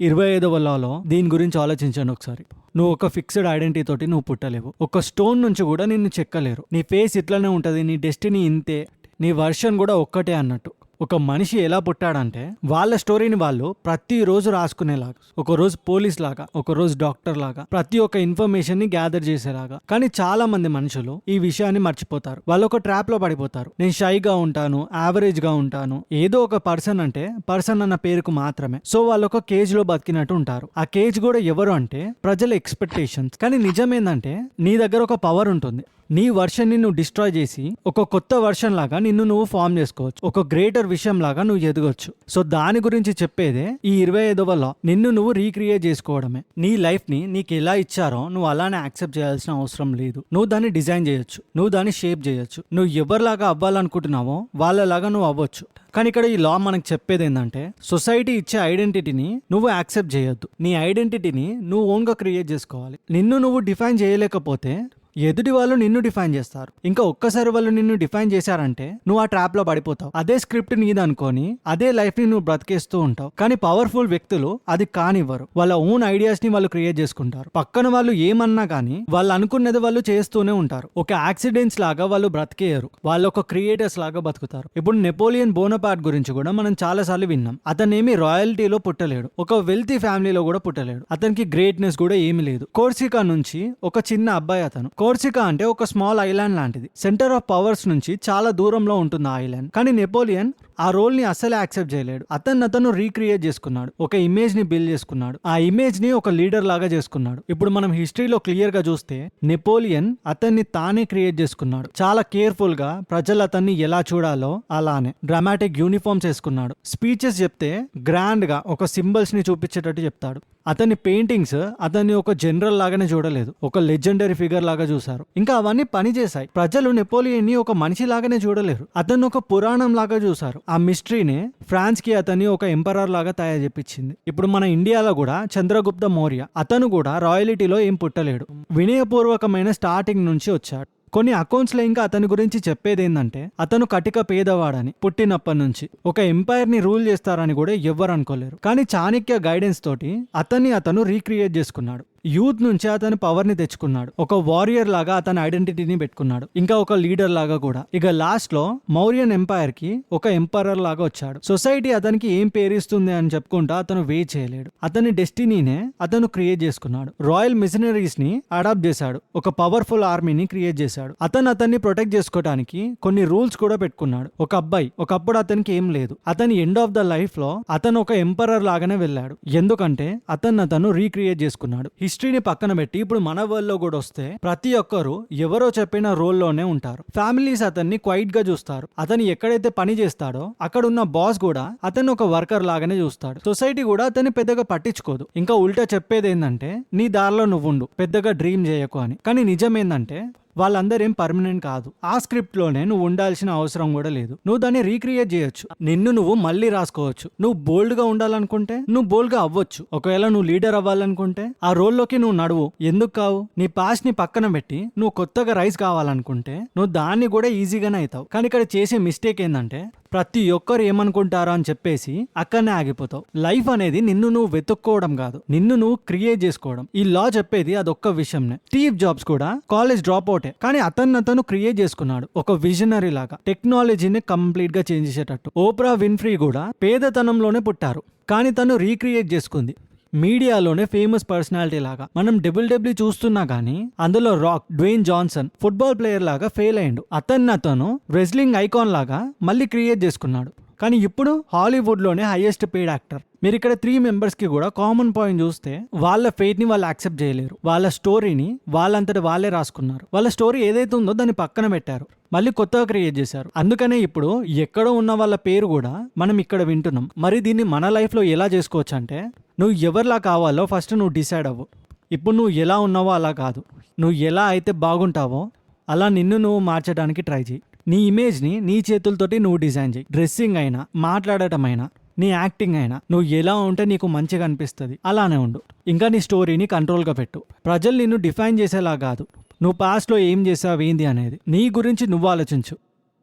ఇరవై ఐదవ లాలో దీని గురించి ఆలోచించాను ఒకసారి. నువ్వు ఒక ఫిక్స్డ్ ఐడెంటిటీ తోటి నువ్వు పుట్టలేవు. ఒక స్టోన్ నుంచి కూడా నిన్ను చెక్కలేరు. నీ ఫేస్ ఇట్లనే ఉంటుంది నీ డెస్టినీ ఇంతే. నీ వర్షన్ కూడా ఒక్కటే అన్నట్టు. ఒక మనిషి ఎలా పుట్టాడంటే వాళ్ళ స్టోరీని వాళ్ళు ప్రతి రోజు రాసుకునేలాగా ఒక రోజు పోలీస్ లాగా ఒక రోజు డాక్టర్ లాగా ప్రతి ఒక్క ఇన్ఫర్మేషన్ని గ్యాదర్ చేసేలాగా. కానీ చాలా మంది మనుషులు ఈ విషయాన్ని మర్చిపోతారు. వాళ్ళు ఒక ట్రాప్లో పడిపోతారు. నేను షైగా ఉంటాను యావరేజ్గా ఉంటాను ఏదో ఒక పర్సన్ అంటే పర్సన్ అన్న పేరుకు మాత్రమే. సో వాళ్ళు ఒక కేజ్లో బతికినట్టు ఉంటారు. ఆ కేజ్ కూడా ఎవరు అంటే ప్రజల ఎక్స్పెక్టేషన్స్. కానీ నిజం ఏంటంటే నీ దగ్గర ఒక పవర్ ఉంటుంది. నీ వర్షన్ని నువ్వు డిస్ట్రాయ్ చేసి ఒక కొత్త వర్షన్ లాగా నిన్ను నువ్వు ఫామ్ చేసుకోవచ్చు. ఒక గ్రేటర్ విషయం లాగా నువ్వు ఎదగొచ్చు. సో దాని గురించి చెప్పేదే ఈ ఇరవై ఐదవ లా నిన్ను నువ్వు రీక్రియేట్ చేసుకోవడమే. నీ లైఫ్ని నీకు ఎలా ఇచ్చారో నువ్వు అలానే యాక్సెప్ట్ చేయాల్సిన అవసరం లేదు. నువ్వు దాన్ని డిజైన్ చేయొచ్చు. నువ్వు దాన్ని షేప్ చేయొచ్చు. నువ్వు ఎవరిలాగా అవ్వాలనుకుంటున్నావో వాళ్ళలాగా నువ్వు అవ్వచ్చు. కానీ ఇక్కడ ఈ లా మనకు చెప్పేది ఏంటంటే సొసైటీ ఇచ్చే ఐడెంటిటీని నువ్వు యాక్సెప్ట్ చేయొద్దు. నీ ఐడెంటిటీని నువ్వు ఓన్గా క్రియేట్ చేసుకోవాలి. నిన్ను నువ్వు డిఫైన్ చేయలేకపోతే ఎదుటి వాళ్ళు నిన్ను డిఫైన్ చేస్తారు. ఇంకా ఒక్కసారి వాళ్ళు నిన్ను డిఫైన్ చేశారంటే నువ్వు ఆ ట్రాప్లో పడిపోతావు. అదే స్క్రిప్ట్ నీదనుకొని అదే లైఫ్ని నువ్వు బ్రతికేస్తూ ఉంటావు. కానీ పవర్ఫుల్ వ్యక్తులు అది కానివ్వరు. వాళ్ళ ఓన్ ఐడియాస్ని వాళ్ళు క్రియేట్ చేసుకుంటారు. పక్కన వాళ్ళు ఏమన్నా కానీ వాళ్ళు అనుకున్నది వాళ్ళు చేస్తూనే ఉంటారు. ఒక యాక్సిడెంట్స్ లాగా వాళ్ళు బ్రతికేయరు. వాళ్ళు ఒక క్రియేటర్స్ లాగా బతుకుతారు. ఇప్పుడు నెపోలియన్ బోనపాట్ గురించి కూడా మనం చాలా సార్లు విన్నాం. అతనేమి రాయల్టీలో పుట్టలేడు. ఒక వెల్తీ ఫ్యామిలీలో కూడా పుట్టలేడు. అతనికి గ్రేట్నెస్ కూడా ఏమీ లేదు. కోర్సికా నుంచి ఒక చిన్న అబ్బాయి అతను. కోర్సికా అంటే ఒక స్మాల్ ఐలాండ్ లాంటిది. సెంటర్ ఆఫ్ పవర్స్ నుంచి చాలా దూరంలో ఉంటుంది ఆ ఐలాండ్. కానీ నెపోలియన్ ఆ రోల్ని అస్సలే యాక్సెప్ట్ చేయలేడు. అతన్ని అతను రీక్రియేట్ చేసుకున్నాడు. ఒక ఇమేజ్ని బిల్డ్ చేసుకున్నాడు. ఆ ఇమేజ్ని ఒక లీడర్ లాగా చేసుకున్నాడు. ఇప్పుడు మనం హిస్టరీలో క్లియర్గా చూస్తే నెపోలియన్ అతన్ని తానే క్రియేట్ చేసుకున్నాడు. చాలా కేర్ఫుల్గా ప్రజలు అతన్ని ఎలా చూడాలో అలానే డ్రామాటిక్ యూనిఫామ్స్ వేసుకున్నాడు. స్పీచెస్ చెప్తే గ్రాండ్గా ఒక సింబల్స్ని చూపించేటట్టు చెప్తాడు. అతని పెయింటింగ్స్ అతన్ని ఒక జనరల్ లాగానే చూడలేదు. ఒక లెజెండరీ ఫిగర్ లాగా చూశారు. ఇంకా అవన్నీ పనిచేశాయి. ప్రజలు నెపోలియన్ని ఒక మనిషి లాగానే చూడలేరు. అతన్ని ఒక పురాణం లాగా చూశారు. ఆ మిస్టరీని ఫ్రాన్స్కి అతన్ని ఒక ఎంపరర్ లాగా తయారు చేపించింది. ఇప్పుడు మన ఇండియాలో కూడా చంద్రగుప్త మౌర్య అతను కూడా రాయలిటీలో ఏం పుట్టలేడు. వినయపూర్వకమైన స్టార్టింగ్ నుంచి వచ్చాడు. కొన్ని అకౌంట్స్లో ఇంకా అతని గురించి చెప్పేది ఏంటంటే అతను కటిక పేదవాడని పుట్టినప్పటి నుంచి ఒక ఎంపైర్ని రూల్ చేస్తారని కూడా ఎవ్వరు అనుకోలేరు. కానీ చాణక్య గైడెన్స్ తోటి అతన్ని అతను రీక్రియేట్ చేసుకున్నాడు. యూత్ నుంచి అతని పవర్ని తెచ్చుకున్నాడు. ఒక వారియర్ లాగా అతని ఐడెంటిటీని పెట్టుకున్నాడు. ఇంకా ఒక లీడర్ లాగా కూడా. ఇక లాస్ట్లో మౌర్యన్ ఎంపైర్కి ఒక ఎంపరర్ లాగా వచ్చాడు. సొసైటీ అతనికి ఏం పేరిస్తుంది అని చెప్పుకుంటా అతను వే చేయలేడు. అతని డెస్టినీనే అతను క్రియేట్ చేసుకున్నాడు. రాయల్ మిషనరీస్ని అడాప్ట్ చేశాడు. ఒక పవర్ఫుల్ ఆర్మీని క్రియేట్ చేశాడు. అతను అతన్ని ప్రొటెక్ట్ చేసుకోవడానికి కొన్ని రూల్స్ కూడా పెట్టుకున్నాడు. ఒక అబ్బాయి. ఒకప్పుడు అతనికి ఏం లేదు. అతని ఎండ్ ఆఫ్ ద లైఫ్లో అతను ఒక ఎంపరర్ లాగానే వెళ్ళాడు. ఎందుకంటే అతను అతను రీక్రియేట్ చేసుకున్నాడు. హిస్టరీని పక్కన పెట్టి ఇప్పుడు మన వరల్డ్లో కూడా వస్తే ప్రతి ఒక్కరు ఎవరో చెప్పిన రోల్లోనే ఉంటారు. ఫ్యామిలీస్ అతన్ని క్వైట్గా చూస్తారు. అతను ఎక్కడైతే పని చేస్తాడో అక్కడ ఉన్న బాస్ కూడా అతన్ని ఒక వర్కర్ లాగానే చూస్తాడు. సొసైటీ కూడా అతన్ని పెద్దగా పట్టించుకోదు. ఇంకా ఉల్టా చెప్పేది ఏంటంటే నీ దారిలో నువ్వుండు. పెద్దగా డ్రీమ్ చేయకు అని. కానీ నిజం ఏంటంటే వాళ్ళందరూ ఏం పర్మనెంట్ కాదు. ఆ స్క్రిప్ట్లోనే నువ్వు ఉండాల్సిన అవసరం కూడా లేదు. నువ్వు దాన్ని రీక్రియేట్ చేయొచ్చు. నిన్ను నువ్వు మళ్ళీ రాసుకోవచ్చు. నువ్వు బోల్డ్గా ఉండాలనుకుంటే నువ్వు బోల్డ్గా అవ్వచ్చు. ఒకవేళ నువ్వు లీడర్ అవ్వాలనుకుంటే ఆ రోల్లోకి నువ్వు నడువు. ఎందుకు కావు? నీ పాస్ట్ని పక్కన పెట్టి నువ్వు కొత్తగా రైస్ కావాలనుకుంటే నువ్వు దాన్ని కూడా ఈజీగానే అవుతావు కానీ ఇక్కడ చేసే మిస్టేక్ ఏంటంటే ప్రతి ఒక్కరు ఏమనుకుంటారో అని చెప్పేసి అక్కడనే ఆగిపోతావు. లైఫ్ అనేది నిన్ను నువ్వు వెతుక్కోవడం కాదు. నిన్ను నువ్వు క్రియేట్ చేసుకోవడం. ఈ లా చెప్పేది అదొక్క విషయంనే. స్టీవ్ జాబ్స్ కూడా కాలేజ్ డ్రాప్ అవుటే. కానీ అతన్ని అతను క్రియేట్ చేసుకున్నాడు. ఒక విజనరీ లాగా. టెక్నాలజీని కంప్లీట్గా చేంజ్ చేసేటట్టు. ఓప్రా విన్ఫ్రీ కూడా పేదతనంలోనే పుట్టారు. కానీ తను రీక్రియేట్ చేసుకుంది. మీడియాలోనే ఫేమస్ పర్సనాలిటీ లాగా. మనం డబుల్ డబ్ల్యూ చూస్తున్నా గానీ అందులో Rock Dwayne Johnson football player లాగా ఫెయిల్ అయ్యిండు. అతన్ని అతను రెజ్లింగ్ ఐకాన్ లాగా మళ్ళీ క్రియేట్ చేసుకున్నాడు. కానీ ఇప్పుడు హాలీవుడ్లోనే హైయెస్ట్ పెయిడ్ యాక్టర్. మీరు ఇక్కడ త్రీ మెంబర్స్కి కూడా కామన్ పాయింట్ చూస్తే వాళ్ళ ఫేట్ని వాళ్ళు యాక్సెప్ట్ చేయలేరు. వాళ్ళ స్టోరీని వాళ్ళంతటి వాళ్ళే రాసుకున్నారు. వాళ్ళ స్టోరీ ఏదైతే ఉందో దాన్ని పక్కన పెట్టారు. మళ్ళీ కొత్తగా క్రియేట్ చేశారు. అందుకనే ఇప్పుడు ఎక్కడో ఉన్న వాళ్ళ పేరు కూడా మనం ఇక్కడ వింటున్నాం. మరి దీన్ని మన లైఫ్లో ఎలా చేసుకోవచ్చు అంటే నువ్వు ఎవరిలా కావాలో ఫస్ట్ నువ్వు డిసైడ్ అవ్వు. ఇప్పుడు నువ్వు ఎలా ఉన్నావో అలా కాదు. నువ్వు ఎలా అయితే బాగుంటావో అలా నిన్ను నువ్వు మార్చడానికి ట్రై చేయి నీ ఇమేజ్ని నీ చేతులతోటి నువ్వు డిజైన్ చేయి. డ్రెస్సింగ్ అయినా మాట్లాడటం అయినా నీ యాక్టింగ్ అయినా నువ్వు ఎలా ఉంటే నీకు మంచిగా అనిపిస్తుంది అలానే ఉండు. ఇంకా నీ స్టోరీని కంట్రోల్గా పెట్టు. ప్రజలు నిన్ను డిఫైన్ చేసేలా కాదు. నువ్వు పాస్ట్లో ఏం చేసావు ఏంది అనేది నీ గురించి నువ్వు ఆలోచించు.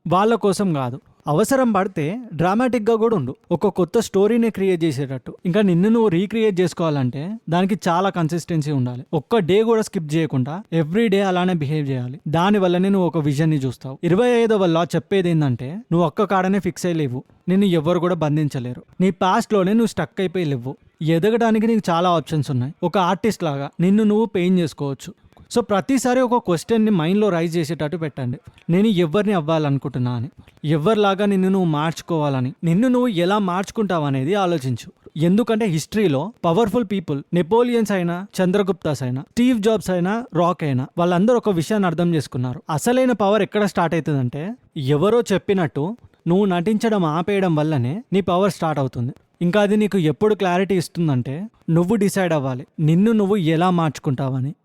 వాళ్ళ కోసం కాదు. అవసరం పడితే డ్రామాటిక్గా కూడా ఉండు. ఒక కొత్త స్టోరీని క్రియేట్ చేసేటట్టు. ఇంకా నిన్ను నువ్వు రీక్రియేట్ చేసుకోవాలంటే దానికి చాలా కన్సిస్టెన్సీ ఉండాలి. ఒక్క డే కూడా స్కిప్ చేయకుండా ఎవ్రీ డే అలానే బిహేవ్ చేయాలి. దాని వల్లనే నువ్వు ఒక విజన్ని చూస్తావు. ఇరవై ఐదవ వల్ల చెప్పేది ఏంటంటే నువ్వు ఒక్క కాడనే ఫిక్స్ అయ్యలేవు నిన్ను ఎవరు కూడా బంధించలేరు. నీ పాస్ట్లోనే నువ్వు స్టక్ అయిపోయి లేవు. ఎదగడానికి నీకు చాలా ఆప్షన్స్ ఉన్నాయి. ఒక ఆర్టిస్ట్ లాగా నిన్ను నువ్వు పెయిన్ చేసుకోవచ్చు. సో ప్రతిసారి ఒక క్వశ్చన్ని మైండ్లో రైజ్ చేసేటట్టు పెట్టండి. నేను ఎవరిని అవ్వాలనుకుంటున్నా అని. ఎవరిలాగా నిన్ను నువ్వు మార్చుకోవాలని. నిన్ను నువ్వు ఎలా మార్చుకుంటావు అనేది ఆలోచించు. ఎందుకంటే హిస్టరీలో పవర్ఫుల్ పీపుల్ నెపోలియన్స్ అయినా చంద్రగుప్తాస్ అయినా స్టీవ్ జాబ్స్ అయినా రాక్ అయినా వాళ్ళందరూ ఒక విషయాన్ని అర్థం చేసుకున్నారు. అసలైన పవర్ ఎక్కడ స్టార్ట్ అవుతుందంటే ఎవరో చెప్పినట్టు నువ్వు నటించడం ఆపేయడం వల్లనే నీ పవర్ స్టార్ట్ అవుతుంది. ఇంకా అది నీకు ఎప్పుడు క్లారిటీ ఇస్తుందంటే నువ్వు డిసైడ్ అవ్వాలి. నిన్ను నువ్వు ఎలా మార్చుకుంటావని.